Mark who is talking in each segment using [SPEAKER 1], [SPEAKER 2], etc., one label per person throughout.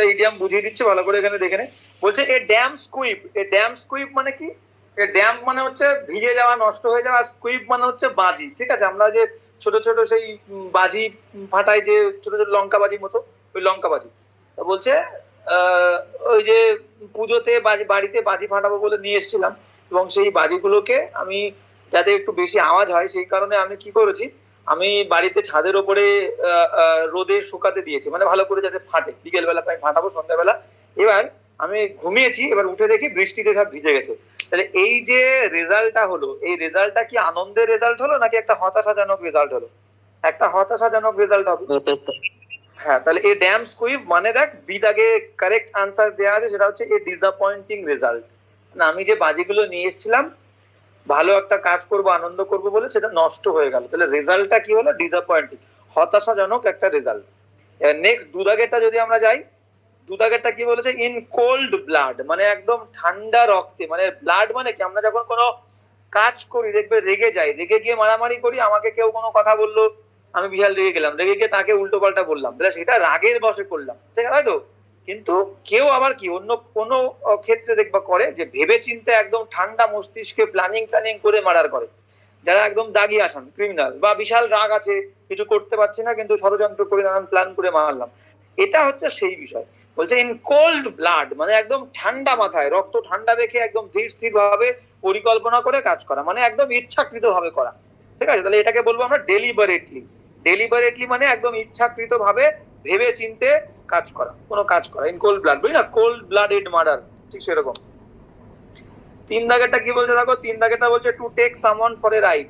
[SPEAKER 1] দুটো ইডিয়াম বুঝিয়ে দিচ্ছে, ভালো করে এখানে দেখে বলছে, এ ড্যাম স্কুইপ এ ড্যাম স্কুইপ মানে কি? এ ড্যাম মানে হচ্ছে ভিজে যাওয়া, নষ্ট হয়ে যাওয়া আর স্কুইপ মানে হচ্ছে বাজি, ঠিক আছে? আমরা যে ছোট ছোট সেই বাজি ফাটাই যে ছোট ছোট লঙ্কা বাজির মতো, ওই লঙ্কা বাজি। তো বলছে ওই যে পুজোতে বাজি বাড়িতে বাজি ফাটাবো বলে নিয়ে এসেছিলাম এবং সেই বাজিগুলোকে আমি যাতে একটু বেশি আওয়াজ হয়, সেই কারণে আমি কি করেছি আমি বাড়িতে ছাদের ওপরে রোদে শুকাতে দিয়েছি মানে ভালো করে যাতে ফাটে। বিকেল বেলা আমি ফাটাবো, সন্ধ্যাবেলা। এবার আমি ঘুমিয়েছি, এবার উঠে দেখি বৃষ্টিতে সব ভিজে গেছে। তাহলে এই যে রেজাল্টটা হলো, এই রেজাল্টটা কি আনন্দের রেজাল্ট হলো, নাকি একটা হতাশাজনক রেজাল্ট হলো? একটা হতাশাজনক রেজাল্ট হবে। হ্যাঁ তাহলে এই ড্যাম স্কুইভ মানে দেখ বি দাগে কারেক্ট আনসার দেওয়া আছে, সেটা হচ্ছে এ ডিসঅ্যাপয়েন্টিং রেজাল্ট না আমি যে বাজিগুলো নিয়ে এসেছিলাম ভালো একটা কাজ করব, আনন্দ করব বলে সেটা নষ্ট হয়ে গেল। তাহলে রেজাল্টটা কি হলো? ডিসঅ্যাপয়েন্টিং হতাশাজনক একটা রেজাল্ট। নেক্সট দুদাগেরটা যদি আমরা যাই, দুদাগেরটা কি বলেছে? ইন কোল্ড ব্লাড মানে একদম ঠান্ডা রক্তে মানে ব্লাড মানে কি? আমরা যখন কোনো কাজ করি, দেখবে রেগে যাই, রেগে গিয়ে মারামারি করি, আমাকে কেউ কোনো কথা বলল, আমি বিশাল রেগে গেলাম, রেগে গিয়ে তাকে উল্টো পাল্টা বললাম। তাহলে সেটা রাগের বসে করলাম। ঠিক আছে, তাই তো? কিন্তু কেউ আবার কি, অন্য কোনো ক্ষেত্রে দেখবা করে যে ভেবে চিন্তে একদম ঠান্ডা মস্তিষ্কে প্ল্যানিং প্ল্যানিং করে মার্ডার করে। যারা একদম দাগি আসান ক্রিমিনাল বা বিশাল রাগ আছে, কিছু করতে পারছি না, কিন্তু ষড়যন্ত্র করে নানান প্ল্যান করে মারলাম। এটা হচ্ছে সেই বিষয়। বলছে ইন কোল্ড ব্লাড মানে একদম ঠান্ডা মাথায়, রক্ত ঠান্ডা রেখে একদম ধীর স্থির ভাবে পরিকল্পনা করে কাজ করা মানে একদম ইচ্ছাকৃত ভাবে করা। ঠিক আছে? তাহলে এটাকে বলব আমরা ডেলিবারেটলি ডেলিবারেটলি মানে একদম ইচ্ছাকৃত ভাবে ভেবে চিনতে কাজ করা, কোনো কাজ করা ইন কোল্ড ব্লাড বুঝলি না? কোল্ড ব্লাডেড মার্ডার ঠিক সেরকম। তিন দাগেরটা কি বলছে দেখো? তিন দাগেরটা বলছে to take someone for a ride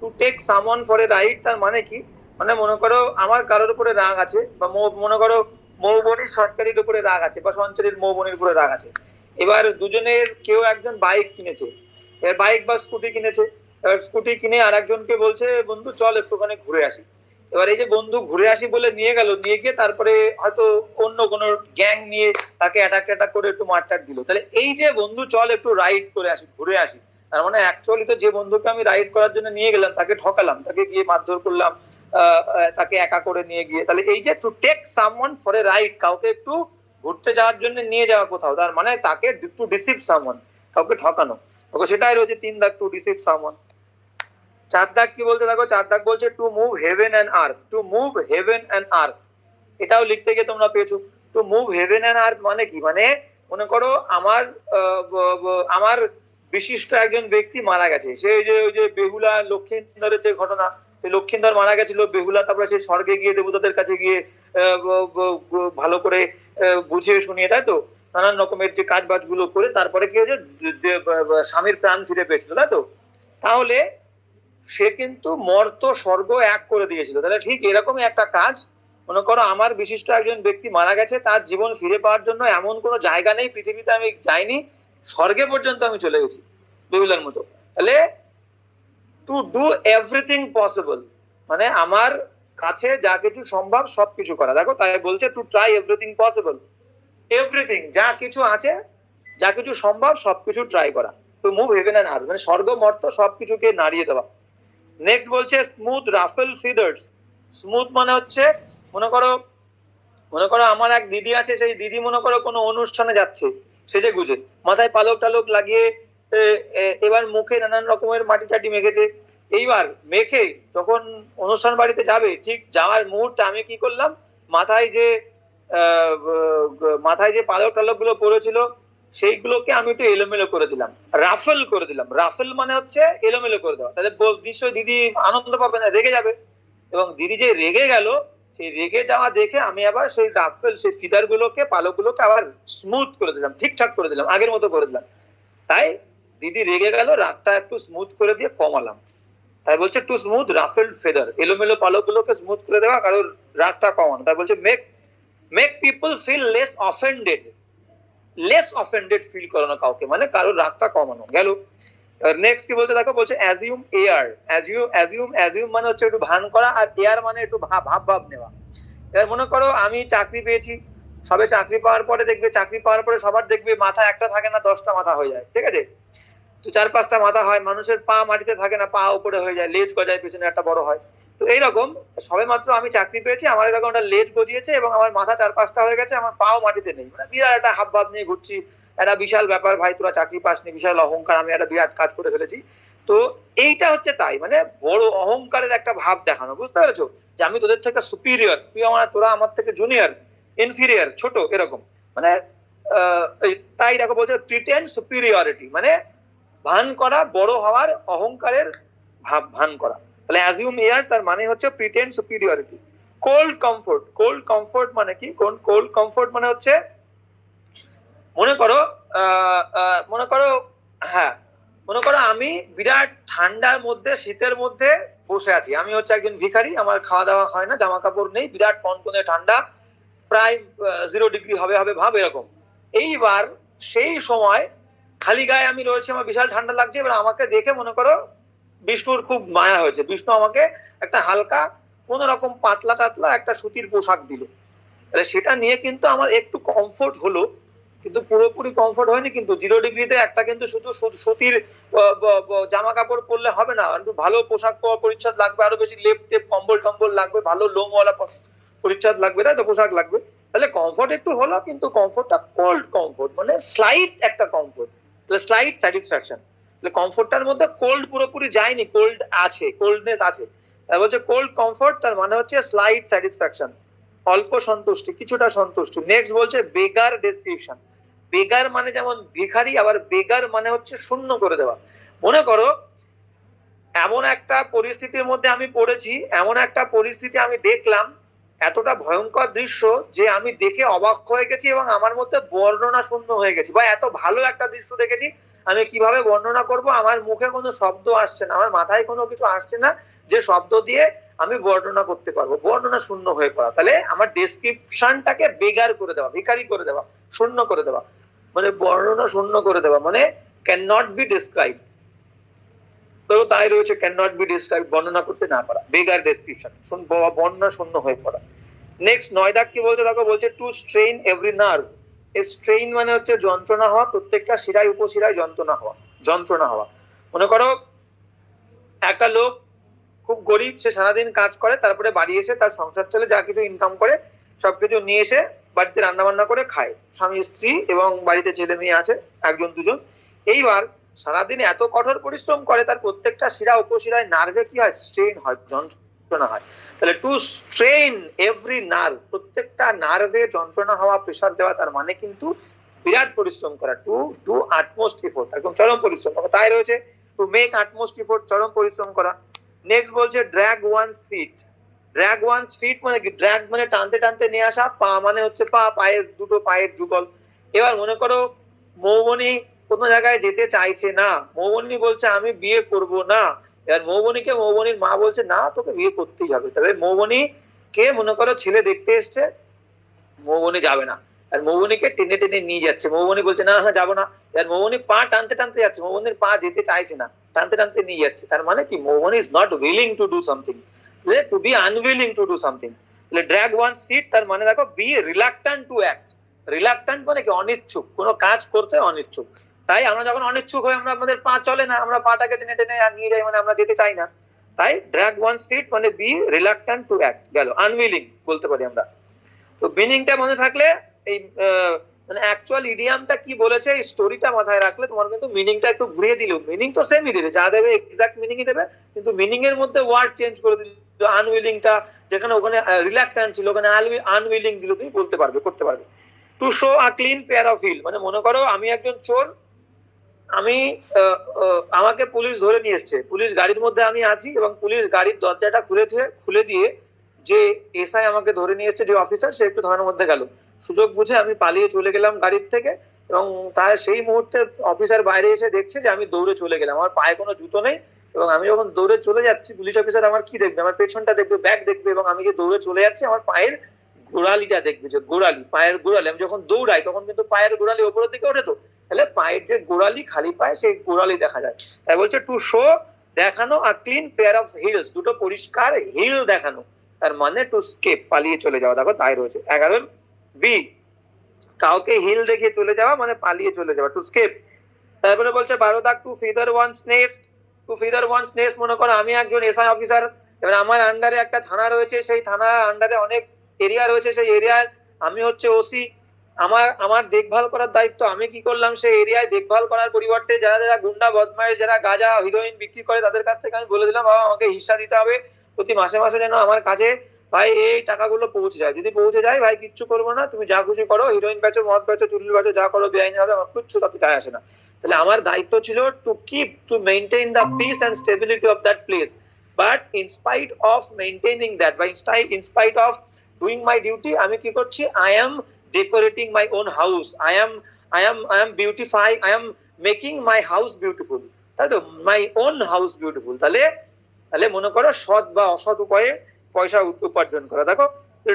[SPEAKER 1] to take someone for a ride তার মানে কি? মানে মনে করো আমার কারোর উপরে রাগ আছে বা মো- মনে করো মৌবনির সঞ্চারীর উপরে রাগ আছে বা সঞ্চারীর মৌবনির উপরে রাগ আছে। এবার দুজনের কেউ একজন বাইক কিনেছে। এবার বাইক বা স্কুটি কিনেছে। এবার স্কুটি কিনে আর একজনকে বলছে, বন্ধু, চল একটুখানি ঘুরে আসি। এবার এই যে বন্ধু ঘুরে আসি বলে নিয়ে গেল, নিয়ে গিয়ে তারপরে হয়তো অন্য কোনো গ্যাং নিয়ে তাকে অ্যাটাক অ্যাটাক করে একটু মারটার দিল। তাহলে এই যে বন্ধু চল একটু রাইড করে আসি, ঘুরে আসি। তার মানে অ্যাকচুয়ালি তো যে বন্ধুকে আমি রাইড করার জন্য নিয়ে গেলাম, তাকে ঠকালাম, তাকে গিয়ে মারধর করলাম তাকে একা করে নিয়ে গিয়ে। তাহলে এই যে to take someone for a ride কাউকে একটু ঘুরতে যাওয়ার জন্য নিয়ে যাওয়া কোথাও, তার মানে তাকে টু ডিসিভ সামওয়ান কাউকে ঠকানো। ওকে সেটাই রয়েছে তিন দাগ টু ডিসিভ সামওয়ান চার দাগ কি বলতে দেখো? চার দাগ বলছে to move heaven and earth to move heaven and earth এটাও লিখতে গিয়ে তোমরা পেয়েছ। To move heaven and earth মানে কি? মানে মনে করো আমার আমার বিশিষ্ট একজন ব্যক্তি মারা গেছে। সে ওই যে ওই যে বেহুলা লক্ষ্মীন্দরের যে ঘটনা লক্ষ্মীন্দর মারা গেছিল, বেহুলা তারপরে সে স্বর্গে গিয়ে দেবতাদের কাছে গিয়ে ভালো করে বুঝিয়ে শুনিয়ে তাই তো? নানান রকমের যে কাজ বাজগুলো করে তারপরে কি হয়েছে? স্বামীর প্রাণ ফিরে পেয়েছিল, তাই তো? তাহলে সে কিন্তু মর্ত, স্বর্গ এক করে দিয়েছিল। তাহলে ঠিক এরকমই একটা কাজ। মনে করো আমার বিশিষ্ট একজন ব্যক্তি মারা গেছে, তার জীবন ফিরে পাওয়ার জন্য এমন কোনো জায়গা নেই, পৃথিবীতে আমি যাইনি, স্বর্গে পর্যন্ত আমি চলে গেছি, বেহুলার মতো। তাহলে টু ডু এভরিথিং পসিবল মানে আমার কাছে যা কিছু সম্ভব সবকিছু করা। দেখো, তাই বলছে to try everything possible everything যা কিছু আছে, যা কিছু সম্ভব সবকিছু ট্রাই করা। To move heaven and earth মানে স্বর্গ, মর্ত সবকিছুকে নাড়িয়ে দেওয়া। নেক্সট বলছে স্মুথ রাফেল ফিদার্স স্মুথ মানে হচ্ছে, মনে করো মনে করো আমার এক দিদি আছে, সেই দিদি মনে করো কোনো অনুষ্ঠানে যাচ্ছে সেজে গুজে। মাথায় পালক টালক লাগিয়ে এবার মুখে নানান রকমের মাটি টাটি মেখেছে। এইবার মেখে যখন অনুষ্ঠান বাড়িতে যাবে, ঠিক যাওয়ার মুহূর্তে আমি কি করলাম? মাথায় যে মাথায় যে পালক টালকগুলো পড়েছিল সেইগুলোকে আমি একটু এলোমেলো করে দিলাম। রাফেল করে দিলাম। রাফেল মানে হচ্ছে এলোমেলো করে দেওয়া। তাহলে নিশ্চয়ই দিদি আনন্দ পাবে না? রেগে যাবে। এবং দিদি যে রেগে গেল, সেই রেগে যাওয়া দেখে আমি আবার সেই রাফেল, সেই ফিদার গুলোকে পালক গুলোকে আবার স্মুথ করে দিলাম, ঠিকঠাক করে দিলাম, আগের মতো করে দিলাম। তাই দিদি রেগে গেল, রাগটা একটু স্মুথ করে দিয়ে কমালাম। তাই বলছে টু স্মুথ রাফেল ফেদার এলোমেলো পালক গুলোকে স্মুথ করে দেওয়া, কারোর রাগটা কমানো। তাই বলছে make make people feel less offended less offended feel করানো কাউকে মানে কারোর রাগটা কমানো। গেল? নেক্সট কি দেখো? বলছে assume air assume assume assume মানে হচ্ছে একটু ভান করা আর এয়ার মানে একটু ভাব ভাব নেওয়া। এবার মনে করো আমি চাকরি পেয়েছি, সবে চাকরি পাওয়ার পরে দেখবে, চাকরি পাওয়ার পরে সবার দেখবে মাথা একটা থাকে না, দশটা মাথা হয়ে যায়, ঠিক আছে? তো চার পাঁচটা মাথা হয়, মানুষের পা মাটিতে থাকে না, পা উপরে হয়ে যায়, লেজ গজায়, পেছনে একটা বড় হয়। তো এইরকম সবে মাত্র আমি চাকরি পেয়েছি, আমার এরকম একটা লেট গজিয়েছে এবং আমার মাথা চার পাঁচটা হয়ে গেছে, আমার পাও মাটিতে নেই। মানে বিরাট একটা হাব ভাব নিয়ে ঘুরছি, একটা বিশাল ব্যাপার, ভাই তোরা চাকরি পাসনি, বিশাল অহংকার, আমি একটা বিরাট কাজ করে ফেলেছি। তো এইটা হচ্ছে তাই মানে বড় অহংকারের একটা ভাব দেখানো, বুঝতে পেরেছ? যে আমি তোদের থেকে সুপিরিয়র তুই আমার, তোরা আমার থেকে জুনিয়র ইনফিরিয়র ছোট, এরকম। মানে তাই দেখো বলছে প্রিটেন্ড সুপিরিয়রিটি মানে ভান করা, বড় হওয়ার অহংকারের ভাব, ভান করা। তাহলে অ্যাজিউম এয়ার তার মানে হচ্ছে pretend superiority cold comfort cold comfort মানে কি? কোন কোল্ড কমফোর্ট মানে হচ্ছে, মনে করো মনে করো হ্যাঁ মনে করো আমি বিরাট ঠান্ডার মধ্যে, শীতের মধ্যে বসে আছি। আমি হচ্ছে একজন ভিখারি, আমার খাওয়া দাওয়া হয় না জামা কাপড় নেই, বিরাট কনকনে ঠান্ডা, প্রায় জিরো ডিগ্রি হবে হবে ভাব এরকম। এইবার সেই সময় খালি গায়ে আমি রয়েছি, আমার বিশাল ঠান্ডা লাগছে, এবার আমাকে দেখে মনে করো বিষ্ণুর খুব মায়া হয়েছে। বিষ্ণু আমাকে একটা হালকা কোন রকম পাতলা টাতলা একটা সুতির পোশাক দিল। তাহলে সেটা নিয়ে কিন্তু আমার একটু কমফোর্ট হলো, কিন্তু পুরোপুরি কমফোর্ট হয়নি, কিন্তু জিরো ডিগ্রিতে একটা কিন্তু শুধু সুতির জামা কাপড় পরলে হবে না। একটু ভালো পোশাক পরা পরিচ্ছদ লাগবে, আরও বেশি লেপ টেপ, কম্বল টম্বল লাগবে, ভালো লোমওয়ালা পরিচ্ছদ লাগবে, তাই তো পোশাক লাগবে। তাহলে কমফোর্ট একটু হলো, কিন্তু কমফোর্টটা কোল্ড কমফোর্ট মানে স্লাইট একটা কমফোর্ট তাহলে স্লাইট স্যাটিসফ্যাকশন কমফোর্টটার মধ্যে কোল্ড পুরোপুরি যায়নি কোল্ড আছে কোল্ডনেস আছে। তার বলছে কোল্ড কমফোর্ট তার মানে হচ্ছে স্লাইট স্যাটিসফ্যাকশন অল্প সন্তুষ্টি, কিছুটা সন্তুষ্টি। নেক্সট বলছে বেগার ডেসক্রিপশন বেগার মানে যেমন ভিখারি, আবার বেগার মানে হচ্ছে শূন্য করে দেওয়া। মনে করো, এমন একটা পরিস্থিতির মধ্যে আমি পড়েছি, এমন একটা পরিস্থিতি আমি দেখলাম, এতটা ভয়ঙ্কর দৃশ্য যে আমি দেখে অবাক হয়ে গেছি এবং আমার মধ্যে বর্ণনা শূন্য হয়ে গেছি বা এত ভালো একটা দৃশ্য দেখেছি আমি কীভাবে বর্ণনা করব? আমার মুখে কোনো শব্দ আসছে না, আমার মাথায় কোনো কিছু আসছে না যে শব্দ দিয়ে আমি বর্ণনা করতে পারব। বর্ণনা শূন্য হয়ে পড়া। তাহলে আমার ডেসক্রিপশনটাকে বেগার করে দেওয়া, ভিখারি করে দেওয়া, শূন্য করে দেওয়া। মানে বর্ণনা শূন্য করে দেওয়া মানে ক্যান নট বি ডিসক্রাইব তো তাই রয়েছে ক্যান নট বি ডিসক্রাইব বর্ণনা করতে না পারা, বেগার ডেসক্রিপশন বর্ণনা শূন্য হয়ে পড়া। নেক্সট নয় দাগ কি বলছে? দেখো, বলছে to strain every nerve strain মানে হচ্ছে যন্ত্রণা হওয়া, প্রত্যেকটা শিরায় উপশিরায় যন্ত্রণা হওয়া যন্ত্রণা হওয়া। মনে করো, একটা লোক খুব গরিব, সে সারাদিন কাজ করে, তারপরে বাড়ি এসে তার সংসার চলে, যা কিছু ইনকাম করে, সবকিছু নিয়ে এসে বাড়িতে রান্না বান্না করে খায়। স্বামী, স্ত্রী এবং বাড়িতে ছেলে মেয়ে আছে, একজন, দুজন। এইবার সারাদিন এত কঠোর পরিশ্রম করে, তার প্রত্যেকটা শিরা, উপশিরায় নার্ভে কি হয়? স্ট্রেন হয় যন্ত্রণা হয়। তাহলে টু স্ট্রেন এভরি নার্ভ প্রত্যেকটা নার্ভে যন্ত্রণা হওয়া প্রেশার দেওয়া, তার মানে কিন্তু বিরাট পরিশ্রম করা। টু ডু আটমোস্ট এফোর্ট একদম চরম পরিশ্রম। তাই রয়েছে টু মেক আটমোস্ট এফোর্ট চরম পরিশ্রম করা। নেক্সট বলছে drag one's feet drag feet মানে কি? ড্র্যাগ মানে টানতে টানতে নিয়ে আসা, পা মানে হচ্ছে পা, পায়ের দুটো পায়ের যুগল। এবার মনে করো, মৌবনি কোনো জায়গায় যেতে চাইছে না। মৌবনি বলছে, আমি বিয়ে করব না। এবার মৌবনিকে, মৌবনির মা বলছে, না, তোকে বিয়ে করতেই হবে। তবে মৌবনি কে মনে করো ছেলে দেখতে এসছে, মৌবনি যাবে না। আর মৌবনিকে টেনে টেনে নিয়ে যাচ্ছে। মৌবনি বলছে, না হ্যাঁ যাব না। এবার মৌবনি পা টানতে টানতে যাচ্ছে। মৌবনির পা যেতে চাইছে না, টানতে টানতে নিয়ে যাচ্ছে। তার মানে কি? Moubani is not willing to do something to be unwilling to do something তাহলে ড্র্যাগ ওয়ান ফিট তার মানে দেখো be reluctant to act reluctant মানে কি? অনিচ্ছুক। কোনো কাজ করতে অনিচ্ছুক। তাই আমরা যখন অনিচ্ছুক হয়ে আমরা আমাদের পা চলে না, আমরা পাটাকে টেনে টেনে নিয়ে যাই মানে আমরা যেতে চাই না। তাই ড্র্যাগ ওয়ান ফিট মানে বি রিলাক্টান্ট টু অ্যাক্ট গেল আনউইলিং বলতে পারি আমরা। তো মিনিংটা মনে থাকলে এই মানে অ্যাকচুয়াল ইডিয়ামটা কি বলেছে এই স্টোরিটা মাথায় রাখলে তোমার কিন্তু মিনিংটা একটু ঘুরিয়ে দিল মিনিং তো সেমই দেবে যা দেবে এক্সাক্ট মিনিংই দেবে, কিন্তু মিনিং এর মধ্যে ওয়ার্ড চেঞ্জ করে দিল আনউইলিংটা যেখানে ওখানে রিল্যাক্ট্যান্ট ছিল, ওখানে আনউইলিং দিল, তুমি বলতে পারবে, করতে পারবে। To show a clean pair of heel মানে মনে করো আমি একজন চোর আমি আমাকে পুলিশ ধরে নিয়ে এসছে। পুলিশ গাড়ির মধ্যে আমি আছি এবং পুলিশ গাড়ির দরজাটা খুলে খুলে দিয়ে যে এসআই আমাকে ধরে নিয়ে এসছে, যে অফিসার, সে একটু থানার মধ্যে গেল। সুযোগ বুঝে আমি পালিয়ে চলে গেলাম গাড়ির থেকে এবং তার সেই মুহূর্তে অফিসার বাইরে এসে দেখছে যে আমি দৌড়ে চলে গেলাম। আমার পায়ে কোনো জুতো নেই এবং আমি যখন দৌড়ে চলে যাচ্ছি, পুলিশ অফিসার আমার কি দেখবে? আমার পেছনটা দেখবে, ব্যাগ দেখবে এবং আমি যে দৌড়ে চলে যাচ্ছি, আমার পায়ের গোড়ালিটা দেখবে, যে গোড়ালি, পায়ের গোড়ালি। আমি যখন দৌড়াই, তখন কিন্তু পায়ের গোড়ালি ওপরের দিকে ওঠে তো। তাহলে পায়ের যে গোড়ালি খালি পায়ে, সেই গোড়ালি দেখা যায়। তাই বলছে টু শো দেখানো আর ক্লিন পেয়ার অফ হিলস দুটো পরিষ্কার হিল দেখানো। তার মানে টু স্কেপ পালিয়ে চলে যাওয়া। দেখো, তাই রয়েছে। এগারো বি, কাউকে হিল দেখে চলে যাওয়া মানে পালিয়ে চলে যাওয়া টু স্কেপ তারপরে বলছে, বারো দাগ to feather one nest to feather one nest মনে করো, আমি একজন এসআই অফিসার এবার আমার আন্ডারে একটা থানা রয়েছে, সেই থানা আন্ডারে অনেক এরিয়া রয়েছে। সেই এরিয়ার আমি হচ্ছে ওসি আমার আমার দেখভাল করার দায়িত্ব আমি কি করলাম? সেই এরিয়ায় দেখভাল করার পরিবর্তে যারা যারা গুন্ডা বদমাইশ যারা গাঁজা হিরোইন বিক্রি করে তাদের কাছ থেকে আমি বলে দিলাম, বাবা, আমাকে হিস্সা দিতে হবে। প্রতি মাসে মাসে যেন আমার কাছে ভাই, এই টাকাগুলো পৌঁছে যায়। যদি পৌঁছে যায়, ভাই, কিচ্ছু করব না। তুমি যা খুশি করো। হিরোইন বেচো, মদ বেচো চুল্লি বেচো, যা করো, বেআইনি হবে, আমার কিচ্ছু তাতে যায় আসে না। তাহলে আমার দায়িত্ব ছিল to keep to maintain the peace and stability of that place but in spite of maintaining that বা in spite of doing my duty আমি কি করছি? I am decorating my own house I am I am I am beautify I am making my house beautiful তাই তো? মাই own house beautiful তাহলে তাহলে মনে করো সৎ বা অসৎ উপায়ে পয়সা উপ- উপার্জন করা। দেখো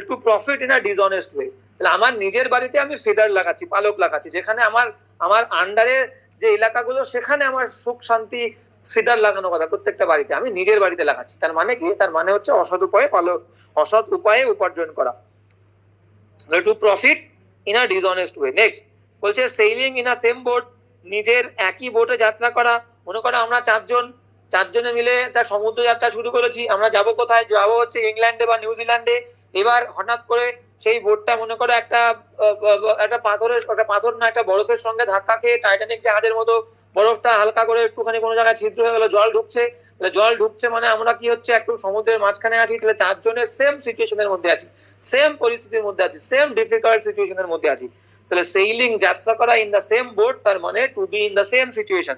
[SPEAKER 1] to profit in a dishonest way তাহলে আমার নিজের বাড়িতে আমি ফেদার লাগাচ্ছি, পালক লাগাচ্ছি, যেখানে আমার আমার আন্ডারে যে এলাকাগুলো, সেখানে আমার সুখ শান্তি ফিদার লাগানো কথা প্রত্যেকটা বাড়িতে। আমি নিজের বাড়িতে লাগাচ্ছি। তার মানে কি? তার মানে হচ্ছে অসৎ উপায়ে পালক, অসৎ উপায়ে উপার্জন করা। To profit in a dishonest way next বলছে sailing in a same boat নিজের একই বোটে যাত্রা করা। মনে করো আমরা চারজন, চারজনে মিলে একটা সমুদ্র যাত্রা শুরু করেছি। আমরা যাব কোথায়? যাব হচ্ছে ইংল্যান্ডে বা নিউজিল্যান্ডে এবার হঠাৎ করে সেই বোটটা মনে করো একটা একটা পাথরের, একটা পাথর না, একটা বরফের সঙ্গে ধাক্কা খেয়ে টাইটানিক জাহাজের মতো বরফটা হালকা করে একটুখানি কোনো জায়গায় ছিদ্র হয়ে গেল, জল ঢুকছে। তাহলে জল ঢুকছে মানে আমরা কি হচ্ছে, একটু সমুদ্রের মাঝখানে আছি, তাহলে চারজনের সেম সিচুয়েশনের মধ্যে আছি। সেম পরিস্থিতির মধ্যে আছি সেম ডিফিকাল্ট সিচুয়েশনের মধ্যে আছি। তাহলে সেইলিং যাত্রা করা ইন দ্য সেম বোট তার মানে to be in the same situation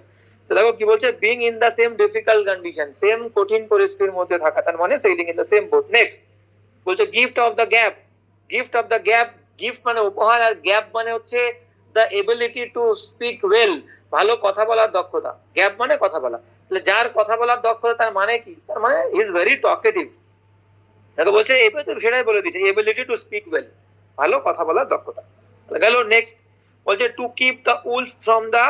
[SPEAKER 1] দেখো কি বলছে being in the same difficult condition same কঠিন পরিস্থিতির মধ্যে থাকা, তার মানে sailing in the same boat next বলছে gift of the gap gift of the gap gift মানে উপহার, আর গ্যাপ মানে হচ্ছে the ability to speak well ভালো কথা বলার দক্ষতা। গ্যাপ মানে কথা বলা। তাহলে যার কথা বলার দক্ষতা তার মানে কি? তার মানে ইজ ভেরি টকেটিভ দেখো বলছে তো সেটাই বলে দিচ্ছে এবিলিটি টু স্পিক ওয়েল ভালো কথা বলার দক্ষতা। গেল নেক্সট বলছে to keep the wolf from the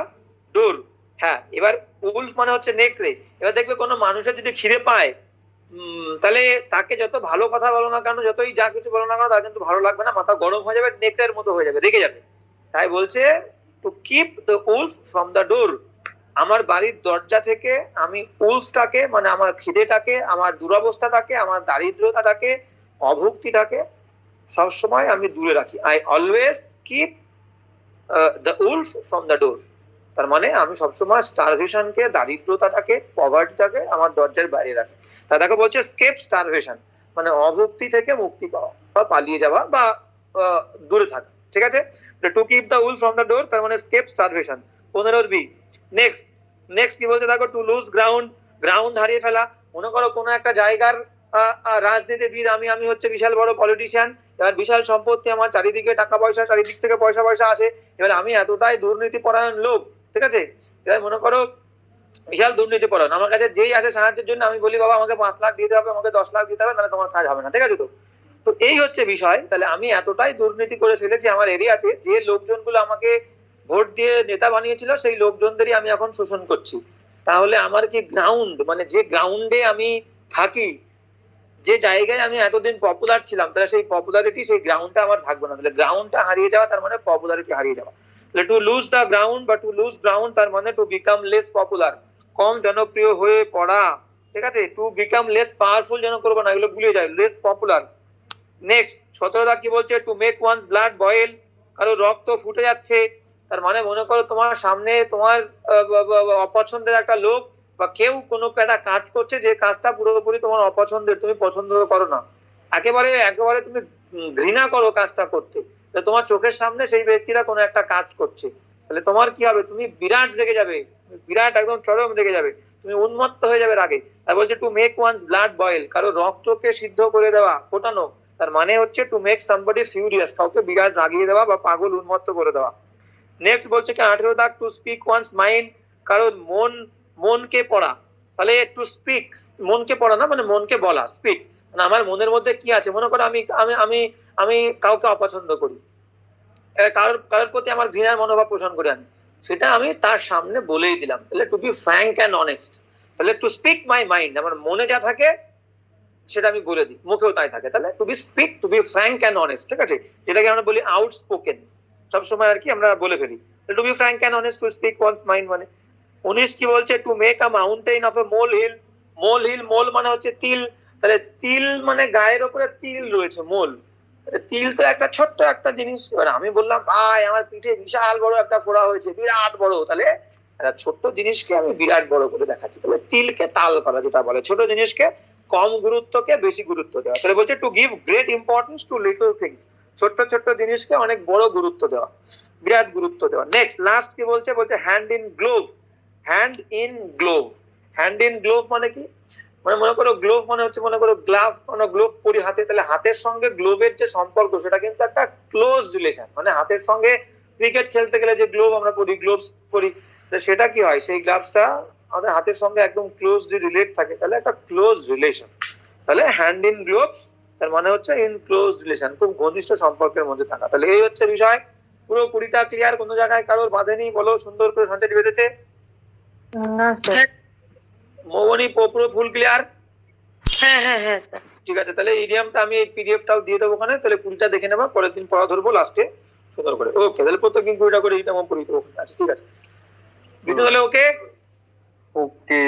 [SPEAKER 1] door হ্যাঁ এবার উলফ মানে হচ্ছে নেকড়ে এবার দেখবে কোনো মানুষের যদি খিদে পায় তাহলে তাকে যত ভালো কথা বলো না কেন, যতই যা কিছু বলো না কেন, তার কিন্তু ভালো লাগবে না, মাথা গরম হয়ে যাবে নেকড়ের মতো হয়ে যাবে। রেগে যাবে। তাই বলছে to keep the wolf from the door আমার বাড়ির দরজা থেকে আমি উলফটাকে মানে আমার খিদেটাকে, আমার দুরবস্থাটাকে, আমার দারিদ্রতাটাকে, অভুক্তিটাকে সবসময় আমি দূরে রাখি। I always keep the wolf from the door তার মানে আমি সবসময় স্টারভেশনকে দারিদ্রতাটাকে পভার্টিটাকে আমার দরজার বাইরে রাখি। তা দেখো বলছে স্কেপ স্টারভেশন মানে অভুক্তি থেকে মুক্তি পাওয়া, বা পালিয়ে যাওয়া, বা দূরে থাকা। ঠিক আছে? To keep the wolf from the door তার মানে স্কেপ স্টারভেশন পনেরোর বি। নেক্সট নেক্সট কি বলছে দেখো টু লুজ গ্রাউন্ড গ্রাউন্ড হারিয়ে ফেলা। মনে করো কোনো একটা জায়গার রাজনীতিবিদ, আমি আমি হচ্ছে বিশাল বড় পলিটিশিয়ান এবার বিশাল সম্পত্তি, আমার চারিদিকে টাকা পয়সা, চারিদিক থেকে পয়সা পয়সা আসে। এবার আমি এতটাই দুর্নীতি পরায়ণ লোক, ঠিক আছে? এবার মনে করো, বিশাল দুর্নীতি পরায়ণ আমার কাছে যেই আসে সাহায্যের জন্য, আমি বলি, বাবা, আমাকে পাঁচ লাখ দিতে হবে, আমাকে দশ লাখ দিতে হবে, নাহলে তোমার কাজ হবে না। ঠিক আছে তো? তো এই হচ্ছে বিষয়। তাহলে আমি এতটাই দুর্নীতি করে ফেলেছি আমার এরিয়াতে যে লোকজনগুলো আমাকে ভোট দিয়ে নেতা বানিয়েছিল, সেই লোকজনদেরই আমি এখন শোষণ করছি। তাহলে আমার কি গ্রাউন্ড মানে যে গ্রাউন্ডে আমি থাকি, যে জায়গায় আমি এতদিন পপুলার ছিলাম, তাহলে সেই পপুলারিটি সেই গ্রাউন্ডটা আমার থাকবে না। তাহলে গ্রাউন্ডটা হারিয়ে যাওয়া, তার মানে পপুলারিটি হারিয়ে যাওয়া। তাহলে টু লুজ দ্য গ্রাউন্ড বা টু লুজ গ্রাউন্ড তার মানে টু বিকাম লেস পপুলার কম জনপ্রিয় হয়ে পড়া, ঠিক আছে? টু বিকাম লেস পাওয়ারফুল যেন করব না, এগুলো ভুলে যায় লেস পপুলার নেক্সট সতেরোটা কি বলছে? To make one blood boil কারও রক্ত ফুটে যাচ্ছে তার মানে মনে করো তোমার সামনে তোমার অপছন্দের একটা লোক বা কেউ কোনো একটা কাজ করছে যে কাজটা পুরোপুরি তোমার অপছন্দের, তুমি পছন্দ করো না। একেবারে একেবারে তুমি ঘৃণা করো কাজটা করতে। তোমার চোখের সামনে সেই ব্যক্তিরা কোনো একটা কাজ করছে। তাহলে তোমার কি হবে? তুমি বিরাট রেগে যাবে। বিরাট একদম চরম রেগে যাবে। তুমি উন্মত্ত হয়ে যাবে রাগে। আর বলছে to make one's blood boil কারও রক্তকে সিদ্ধ করে দেওয়া, ফোটানো, তার মানে হচ্ছে টু মেক সামবডি ফিউরিয়াস কাউকে বিরাট রাগিয়ে দেওয়া বা পাগল উন্মত্ত করে দেওয়া। নেক্সট বলছে কি, আঠেরো দাগ টু স্পিক ওয়ান্স মাইন্ড কারণ মন, মনকে পড়া। তাহলে টু স্পিক মনকে পড়া না মানে মনকে বলা স্পিক মানে আমার মনের মধ্যে কি আছে? মনে করো আমি আমি আমি আমি কাউকে অপছন্দ করি। কারোর কারোর প্রতি আমার ঘৃণার মনোভাব পোষণ করি আমি। সেটা আমি তার সামনে বলেই দিলাম। তাহলে to be frank and honest তাহলে টু স্পিক মাই মাইন্ড আমার মনে যা থাকে, সেটা আমি বলে দিই। মুখেও তাই থাকে। তাহলে to be speak to be frank and honest ঠিক আছে? যেটাকে আমরা বলি আউট স্পোকেন সবসময় আর কি আমরা বলে ফেলি। To be frank and honest to speak one's mind মানে উনিশ কি বলছে? To make a mountain of a mole hill mole hill mole মানে হচ্ছে তিল। তাহলে তিল মানে গায়ের ওপরে তিল রয়েছে মোল তিল তো একটা ছোট্ট একটা জিনিস। এবার আমি বললাম ভাই আমার পিঠে বিশাল বড় একটা ফোড়া হয়েছে, বিরাট বড়। তাহলে একটা ছোট্ট জিনিসকে আমি বিরাট বড় করে দেখাচ্ছি। তাহলে তিলকে তাল করা যেটা বলে, ছোট জিনিসকে কম গুরুত্বকে বেশি গুরুত্ব দেওয়া। তাহলে বলছে to give great importance to little things ছোট্ট ছোট্ট জিনিসকে অনেক বড় গুরুত্ব দেওয়া, বিরাট গুরুত্ব দেওয়া। নেক্সট লাস্ট কি বলছে? বলছে hand in glove hand in glove hand in glove মানে কি? মানে মনে করো গ্লোভ মানে হচ্ছে মনে করো গ্লাভ মানে গ্লোভ পরি হাতে, তাহলে হাতের সঙ্গে গ্লোভের যে সম্পর্ক, সেটা কিন্তু একটা ক্লোজ রিলেশন মানে হাতের সঙ্গে ক্রিকেট খেলতে গেলে যে গ্লোভ আমরা পরি গ্লোভস পরি সেটা কি হয়? সেই গ্লাভসটা আমাদের হাতের সঙ্গে একদম ক্লোজ রিলেট থাকে। তাহলে একটা ক্লোজ রিলেশন তাহলে হ্যান্ড ইন গ্লোভস তার মানে হচ্ছে ইন ক্লোজ রিলেশন খুব ঘনিষ্ঠ সম্পর্কের মধ্যে থাকা। তাহলে এই হচ্ছে বিষয়। পুরো কুড়িটা ক্লিয়ার কোনো জায়গায় কারোর বাঁধেনি বলো সুন্দর করে সঞ্চয় বেঁধেছে?
[SPEAKER 2] না
[SPEAKER 1] মৌবনি পুরো ফুল ক্লিয়ার
[SPEAKER 2] হ্যাঁ হ্যাঁ হ্যাঁ
[SPEAKER 1] ঠিক আছে তাহলে ইডিয়ামটা আমি এই পিডিএফটাও দিয়ে দেবো ওখানে। তাহলে কুড়িটা দেখে নেবা পরের দিন পড়া ধরবো লাস্টে সুন্দর করে। ওকে তাহলে প্রত্যেক দিন কুড়িটা করে ইডিয়াম পড়ি দেবো। আচ্ছা ঠিক আছে। বিষ্ণু তাহলে ওকে
[SPEAKER 3] ওকে